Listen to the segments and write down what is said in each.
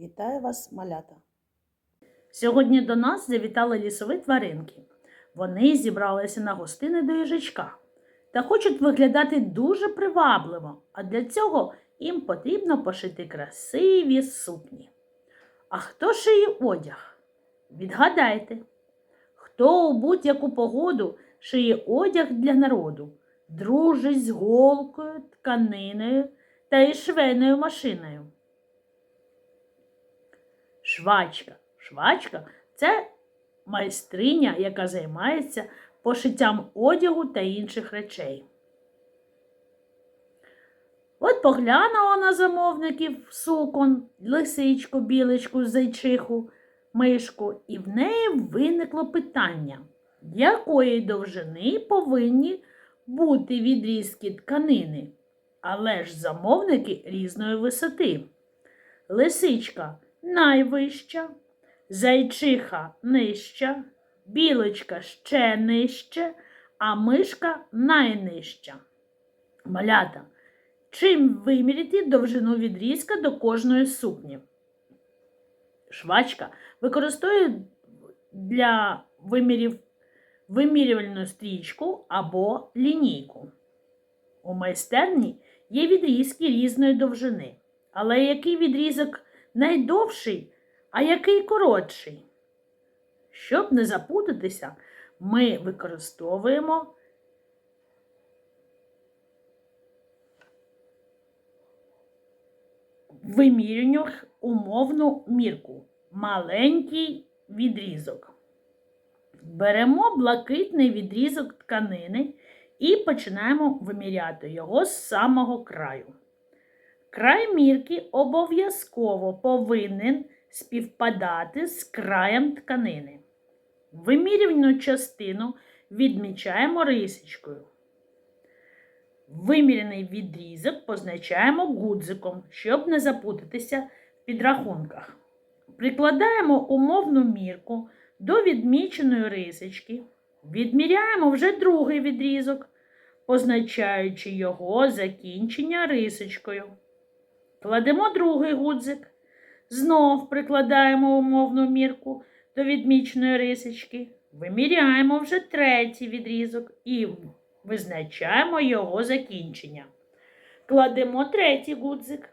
Вітаю вас, малята! Сьогодні до нас завітали лісові тваринки. Вони зібралися на гостини до їжачка та хочуть виглядати дуже привабливо, а для цього їм потрібно пошити красиві сукні. А хто шиє одяг? Відгадайте, хто у будь-яку погоду шиє одяг для народу, дружить з голкою, тканиною та із швейною машиною. Швачка. Швачка це майстриня, яка займається пошиттям одягу та інших речей. От поглянула на замовників сукон, лисичку, білочку, зайчиху, мишку, і в неї виникло питання, якої довжини повинні бути відрізки тканини, але ж замовники різної висоти. Лисичка найвища, зайчиха нижча, білочка ще нижче, а мишка найнижча. Малята. Чим виміряти довжину відрізка до кожної сукні? Швачка використовує для вимірів вимірювальну стрічку або лінійку. У майстерні є відрізки різної довжини, але який відрізок найдовший, а який коротший? Щоб не запутатися, ми використовуємо вимірюваннях умовну мірку. Маленький відрізок. Беремо блакитний відрізок тканини і починаємо виміряти його з самого краю. Край мірки обов'язково повинен співпадати з краєм тканини. Вимірювальну частину відмічаємо рисочкою. Вимірений відрізок позначаємо гудзиком, щоб не запутатися в підрахунках. Прикладаємо умовну мірку до відміченої рисочки. Відміряємо вже другий відрізок, позначаючи його закінчення рисочкою. Кладемо другий гудзик. Знов прикладаємо умовну мірку до відміченої рисочки. Виміряємо вже третій відрізок і визначаємо його закінчення. Кладемо третій гудзик.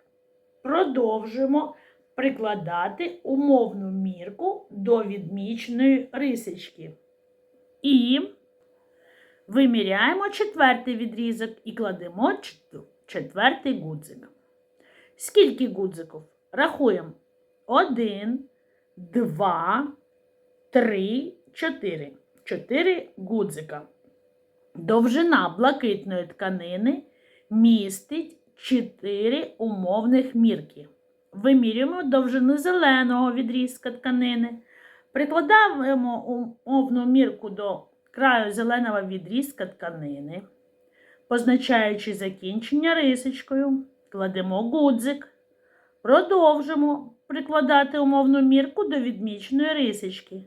Продовжуємо прикладати умовну мірку до відміченої рисочки. І виміряємо четвертий відрізок і кладемо четвертий гудзик. Скільки гудзиків? Рахуємо. Один, два, три, чотири. Чотири гудзика. Довжина блакитної тканини містить 4 умовних мірки. Вимірюємо довжину зеленого відрізка тканини. Прикладаємо умовну мірку до краю зеленого відрізка тканини, позначаючи закінчення рисочкою, кладемо гудзик. Продовжимо прикладати умовну мірку до відміченої рисочки.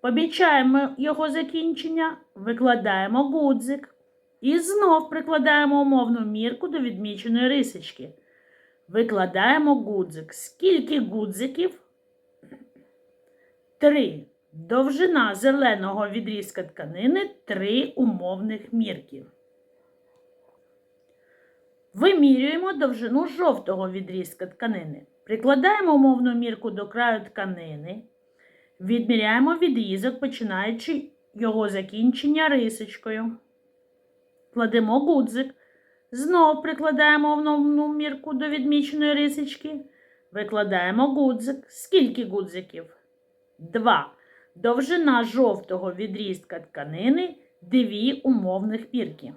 Помічаємо його закінчення, викладаємо гудзик і знов прикладаємо умовну мірку до відміченої рисочки. Викладаємо гудзик. Скільки гудзиків? Три. Довжина зеленого відрізка тканини три умовних мірки. Вимірюємо довжину жовтого відрізка тканини. Прикладаємо умовну мірку до краю тканини. Відміряємо відрізок, починаючи його закінчення рисочкою. Кладемо гудзик. Знов прикладаємо умовну мірку до відміченої рисочки. Викладаємо гудзик. Скільки гудзиків? Два. Довжина жовтого відрізка тканини дві умовних мірки.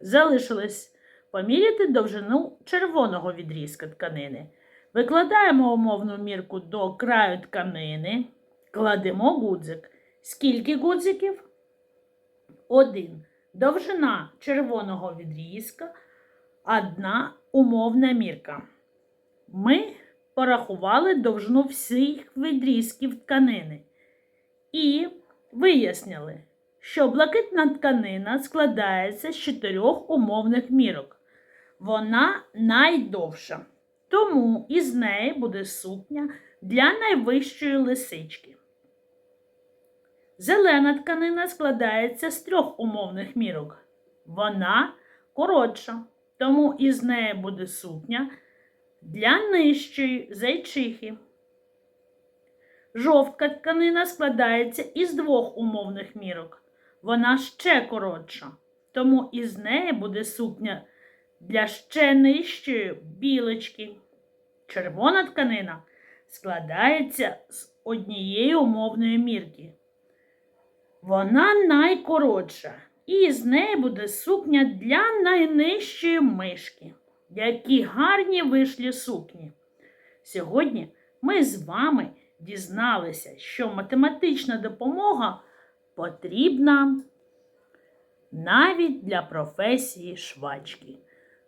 Залишилось поміряти довжину червоного відрізка тканини. Викладаємо умовну мірку до краю тканини. Кладемо гудзик. Скільки гудзиків? Один. Довжина червоного відрізка. Одна умовна мірка. Ми порахували довжину всіх відрізків тканини. І вияснили, що блакитна тканина складається з чотирьох умовних мірок. Вона найдовша. Тому із неї буде сукня для найвищої лисички. Зелена тканина складається з трьох умовних мірок. Вона коротша, тому із неї буде сукня для нижчої зайчихи. Жовтка тканина складається із двох умовних мірок. Вона ще коротша, тому із неї буде сукня для ще нижчої білочки. Червона тканина складається з однієї умовної мірки. Вона найкоротша, і з неї буде сукня для найнижчої мишки. Які гарні вишлі сукні. Сьогодні ми з вами дізналися, що математична допомога потрібна навіть для професії швачки.